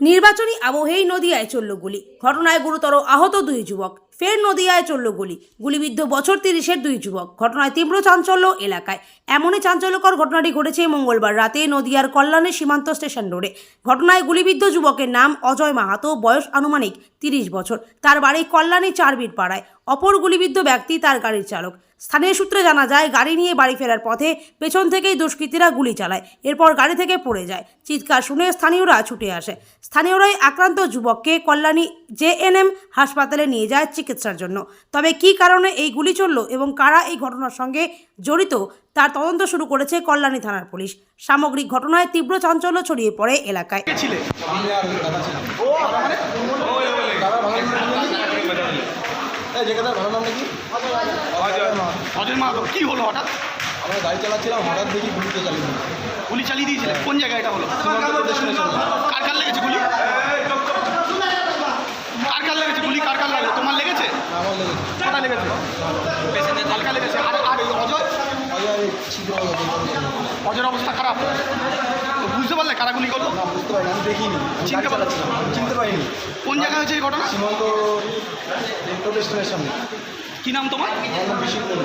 নির্বাচনী আবহেই নদিয়ায় চলল গুলি। ঘটনায় গুরুতর আহত দুই যুবক। ফের নদিয়ায় চলল গুলি। গুলিবিদ্ধ বছর তিরিশের দুই যুবক। ঘটনায় তীব্র চাঞ্চল্য এলাকায়। এমনই চাঞ্চল্যকর ঘটনাটি ঘটেছে মঙ্গলবার রাতে নদিয়ার কল্যাণী সীমান্ত স্টেশন রোডে। ঘটনায় গুলিবিদ্ধ যুবকের নাম অজয় মাহাতো, বয়স আনুমানিক তিরিশ বছর। তার বাড়ি কল্যাণী চারবির পাড়ায়। অপর গুলিবিদ্ধ ব্যক্তি তার গাড়ির চালক। স্থানীয় সূত্রে জানা যায়, গাড়ি নিয়ে বাড়ি ফেরার পথে পেছন থেকেই দুষ্কৃতীরা গুলি চালায়। এরপর গাড়ি থেকে পড়ে যায়। চিৎকার শুনে স্থানীয়রা ছুটে আসে। স্থানীয়রাই আক্রান্ত যুবককে কল্যাণী জেএনএম হাসপাতালে নিয়ে যায় চিকিৎসার জন্য। তবে কী কারণে এই গুলি চলল এবং কারা এই ঘটনার সঙ্গে জড়িত তার তদন্ত শুরু করেছে কল্যাণী থানার পুলিশ। সামগ্রিক ঘটনায় তীব্র চাঞ্চল্য ছড়িয়ে পড়ে এলাকায়। কে হলো হঠাৎ? আমরা গাড়ি চালাচ্ছিলাম হঠাৎ দেখি গুলিতে চালিয়ে গুলি চালিয়ে দিয়েছিলে? কোন জায়গায় এটা হলো সীমান্ত ডেস্টিনেশন কার কার লেগেছে গুলি কার কার লেগেছে গুলি কার কার লাগে তোমার লেগেছে? আমার লেগেছে? কোথায় লেগেছে হালকা লেগেছে। আর আর অজয়? অজয়ের অবস্থা খারাপ। বুঝতে পারলে কারা গুলি করল? বুঝতে পারিনি আমি দেখিনি। চিনতে আমি চিনতে পারিনি। কোন জায়গায় হয়েছে এই ঘটনা? সীমান্ত মেট্রো স্টেশনের সামনে। কি নাম তোমার? মন্ডল